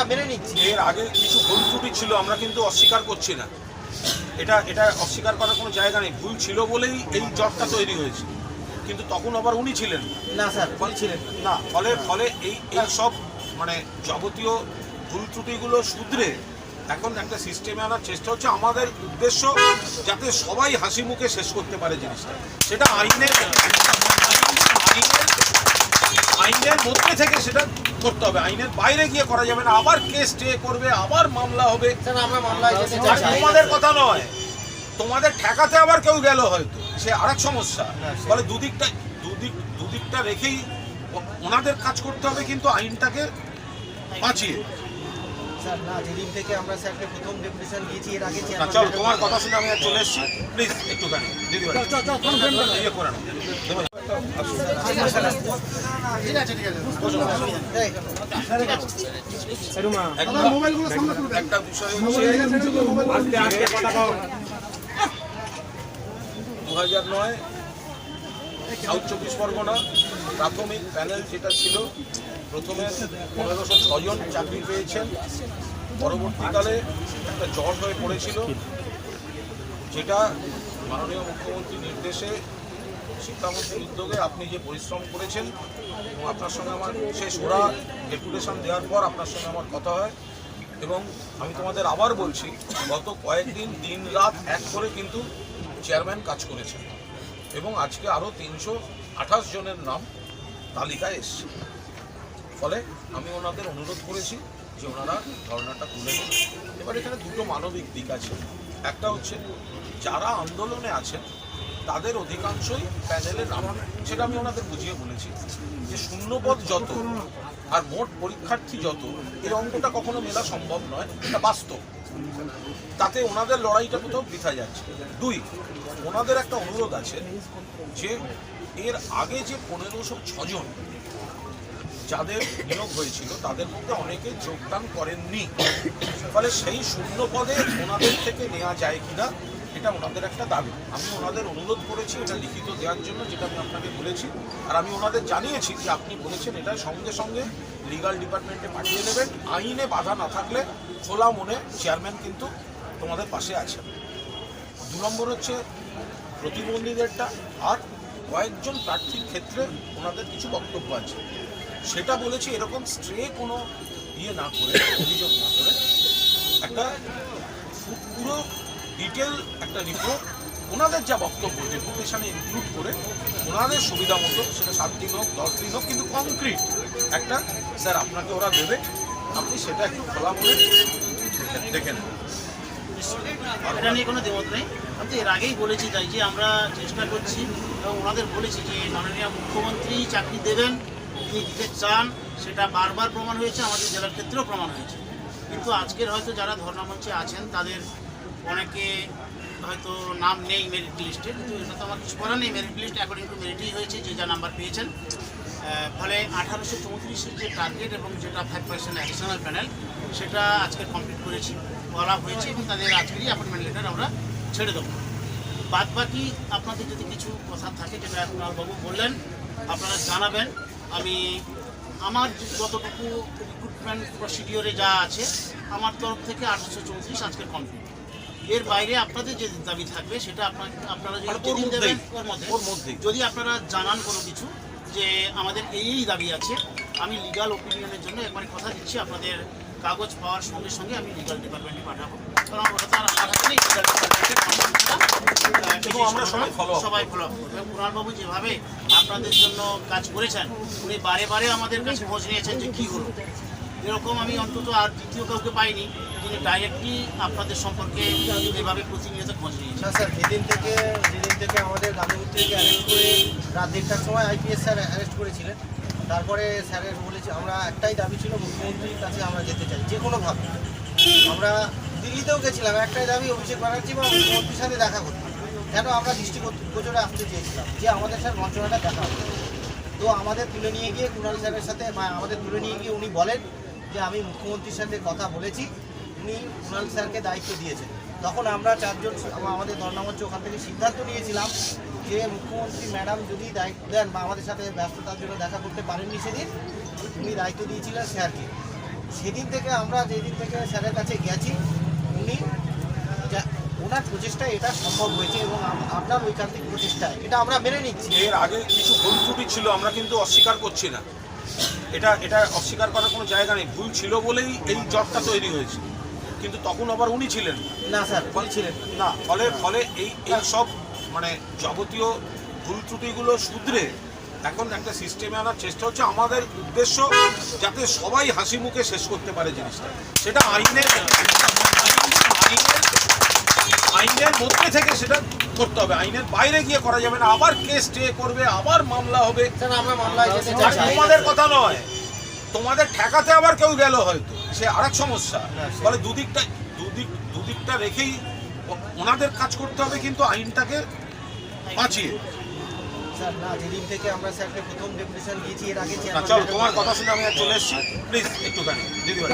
আমরা মেনে নিচ্ছি। এর আগে কিছু ভুল ত্রুটি ছিল আমরা কিন্তু অস্বীকার করছি না। এটা এটা অস্বীকার করার কোনো জায়গা নেই। ভুল ছিল বলেই এই জটটা তৈরি হয়েছে। কিন্তু তখন আবার উনি ছিলেন না। স্যার বলছিলেন না ফলে ফলে এই এই সব মানে যাবতীয় ভুল ত্রুটিগুলো শুধরে এখন একটা সিস্টেমে আনার চেষ্টা হচ্ছে। আমাদের উদ্দেশ্য যাতে সবাই হাসি মুখে শেষ করতে পারে জিনিসটা। সেটা আইনের আইনের মধ্যে থেকে সেটা করতে হবে। আইনের বাইরে গিয়ে করা যাবে না। আবার কেস স্টে করবে আবার মামলা হবে। আর তোমাদের কথা নয়। তোমাদের ঠেকাতে আবার কেউ গেল হয়তো। সে আরেক সমস্যা। ফলে দুদিকটা দুদিক দুদিকটা রেখেই ওনাদের কাজ করতে হবে কিন্তু আইনটাকে বাঁচিয়ে। স্যার না যেদিন থেকে আমরা স্যারকে প্রথম ডেপুটেশন দিয়েছি এর আগে তোমার কথা শুনে আমি চলে এসেছি। প্লিজ একটুখানি দিদি ইয়ে একটা- একটা বিষয় হচ্ছে দু হাজার নয় সাউথ চব্বিশ পরগনা প্রাথমিক প্যানেল যেটা ছিল প্রথমে পনেরোশো ছজন চাকরি পেয়েছেন। পরবর্তীকালে একটা জট হয়ে পড়েছিল, যেটা মাননীয় মুখ্যমন্ত্রীর নির্দেশে শিক্ষামন্ত্রীর উদ্যোগে আপনি যে পরিশ্রম করেছেন, এবং আপনার সঙ্গে আমার শেষ ওরা ডেপুটেশন দেওয়ার পর আপনার সঙ্গে আমার কথা হয়, এবং আমি তোমাদের আবার বলছি, গত কয়েকদিন দিন রাত এক করে কিন্তু চেয়ারম্যান কাজ করেছেন, এবং আজকে আরও তিনশো আঠাশ জনের নাম তালিকায় এসছে। ফলে আমি ওনাদের অনুরোধ করেছি যে ওনারা ধর্নাটা তুলে নিন। এবার এখানে দুটো মানবিক দিক আছে। একটা হচ্ছে, যারা আন্দোলনে আছেন, তাদের অধিকাংশই প্যানেলে নামাবে সেটা আমি ওনাদের বুঝিয়ে বলেছি যে শূন্যপদ যত আর মোট পরীক্ষার্থী যত, এই অঙ্কটা কখনো মেলা সম্ভব নয়, এটা বাস্তব। তাতে ওনাদের লড়াইটা কোথাও বৃথা যাচ্ছে। দুই, ওনাদের একটা অনুরোধ আছে যে এর আগে যে পনেরোশো ছজন যাদের নিয়োগ হয়েছিল, তাদের মধ্যে অনেকে যোগদান করেননি। ফলে সেই শূন্য পদে ওনাদের থেকে নেওয়া যায় কিনা, এটা ওনাদের একটা দাবি। আমি ওনাদের অনুরোধ করেছি এটা লিখিত দেওয়ার জন্য, যেটা আমি আপনাকে বলেছি। আর আমি ওনাদের জানিয়েছি যে আপনি বলেছেন এটা সঙ্গে সঙ্গে লিগাল ডিপার্টমেন্টে পাঠিয়ে দেবেন। আইনে বাধা না থাকলে খোলা মনে চেয়ারম্যান কিন্তু তোমাদের পাশে আছেন। দু নম্বর হচ্ছে প্রতিবন্ধীদেরটা আর কয়েকজন প্রার্থীর ক্ষেত্রে ওনাদের কিছু বক্তব্য আছে। সেটা বলেছি, এরকম স্ট্রে কোনো ইয়ে না করে, অভিযোগ না করে। একটা পুরো ডিটেল একটা রিপোর্ট ওনাদের যা বক্তব্য ডেপুটেশনে ইনক্লুড করে ওনাদের সুবিধা মতো, সেটা সাত দিন হোক দশ দিন হোক, কিন্তু কংক্রিট একটা, স্যার, আপনাকে ওরা দেবে, আপনি সেটা একটু খোলা বলে দেখে নেন। এটা নিয়ে কোনো দ্বিমত নেই। আমি তো এর আগেই বলেছি তাই যে আমরা চেষ্টা করছি, এবং ওনাদের বলেছি যে মাননীয় মুখ্যমন্ত্রী চাকরি দেবেন তিনি দিতে চান, সেটা বারবার প্রমাণ হয়েছে, আমাদের জেলার ক্ষেত্রেও প্রমাণ হয়েছে। কিন্তু আজকের হয়তো যারা ধর্ণামঞ্চে আছেন, তাদের অনেকে হয়তো নাম নেই মেরিট লিস্টে কিন্তু এটা তো আমার কিছু করার নেই। মেরিট লিস্ট অ্যাকর্ডিং টু মেরিটই হয়েছে, যে যা নাম্বার পেয়েছেন। ফলে আঠারোশো চৌত্রিশের যে টার্গেট এবং যেটা ফাইভ পার্সেন্ট অ্যাডিশনাল প্যানেল সেটা আজকে কমপ্লিট করেছি, বলা হয়েছে এবং তাদের আজকেরই অ্যাপয়েন্টমেন্ট লেটার আমরা ছেড়ে দেবো। বাদ বাকি আপনাদের যদি কিছু কথা থাকে, যেটা আপনার বাবু বললেন, আপনারা জানাবেন। আমি আমার যতটুকু রিক্রুটমেন্ট প্রসিডিওরে যা আছে আমার তরফ থেকে আঠারোশো চৌত্রিশ আজকে কমপ্লিট এর বাইরে আপনাদের যে দাবি থাকবে সেটা আপনার আপনারা যদি মানে দেবেন ওর মধ্যে। যদি আপনারা জানান কোনো কিছু যে আমাদের এই দাবি আছে আমি লিগাল ওপিনিয়নের জন্য একবার কথা দিচ্ছি আপনাদের কাগজ পাওয়ার সঙ্গে সঙ্গে আমি লিগাল ডিপার্টমেন্টে পাঠাবো। কারণ ওটা তো আর আমার হাতে নেই লিগাল ডিপার্টমেন্টের এবং সবাই ফলো কুণালবাবু যেভাবে আপনাদের জন্য কাজ করেছেন উনি বারে বারে আমাদের কাছে খোঁজ নিয়েছেন যে কী হলো। এরকম আমি অন্তত আর দ্বিতীয় কাউকে পাইনি যিনি ডাইরেক্টলি আপনাদের সম্পর্কে এভাবে প্রতিনিয়ত খোঁজ নিয়েছেন। না স্যার যেদিন থেকে যেদিন থেকে আমাদের গান্ধীপুরকে অ্যারেস্ট করে রাত দেড়টার সময় আইপিএস স্যার অ্যারেস্ট করেছিলেন। তারপরে স্যারের বলেছি, আমরা একটাই দাবি ছিল, মুখ্যমন্ত্রীর কাছে আমরা যেতে চাই, যে কোনোভাবে আমরা দিল্লিতেও গেছিলাম, একটাই দাবি, অভিষেক ব্যানার্জি বা মুখ্যমন্ত্রীর সাথে দেখা করতে। কেন আমরা দৃষ্টি দৃষ্টিগোচরে আসতে চেয়েছিলাম, যে আমাদের স্যার মন্ত্রণাটা দেখা হবে। তো আমাদের তুলে নিয়ে গিয়ে কুণাল স্যারের সাথে আমাদের তুলে নিয়ে গিয়ে উনি বলেন যে, আমি মুখ্যমন্ত্রীর সাথে কথা বলেছি, উনি কুণাল স্যারকে দায়িত্ব দিয়েছেন। তখন আমরা চারজন আম- আমাদের ধর্ণামঞ্চ ওখান থেকে সিদ্ধান্ত নিয়েছিলাম যে মুখ্যমন্ত্রী ম্যাডাম যদি দায়িত্ব দেন বা আমাদের সাথে ব্যস্ততার জন্য দেখা করতে পারেননি সেদিন, উনি দায়িত্ব দিয়েছিলেন স্যারকে। সেদিন থেকে আমরা যেদিন থেকে স্যারের কাছে গেছি, উনি ওনার প্রচেষ্টায় এটা সম্ভব হয়েছে এবং আপনার ঐকান্তিক প্রচেষ্টায়। এটা আমরা মেনে নিচ্ছি। এর আগে কিছু ভুল ত্রুটি ছিল, আমরা কিন্তু অস্বীকার করছি না। এটা এটা অস্বীকার করার কোনো জায়গা নেই। ভুল ছিল বলেই এই জটটা তৈরি হয়েছে। কিন্তু তখন আবার উনি ছিলেন না। স্যার উনি বলছিলেন না। ফলে ফলে এই এই সব মানে যাবতীয় ভুল ত্রুটিগুলো শুধরে এখন একটা সিস্টেমে আনার চেষ্টা হচ্ছে। আমাদের উদ্দেশ্য যাতে সবাই হাসি মুখে শেষ করতে পারে জিনিসটা। সেটা আইনের আইনের আইনের মধ্যে থেকে সেটা করতে হবে। আইনের বাইরে গিয়ে করা যাবে না। আবার কেস স্টে করবে আবার মামলা হবে। তোমাদের কথা নয়। তোমাদের ঠেকাতে আবার কেউ গেল হয়তো। সে আরেক সমস্যা। ফলে দুদিকটা দুদিক দুদিকটা রেখেই ওনাদের কাজ করতে হবে কিন্তু আইনটাকে বাঁচিয়ে। স্যার না যেদিন থেকে আমরা স্যারকে প্রথম ডেপুটেশন দিয়েছি এর আগে চলো তোমার কথা শুনে আমি চলে এসেছি। প্লিজ একটুখানি দিদি করে।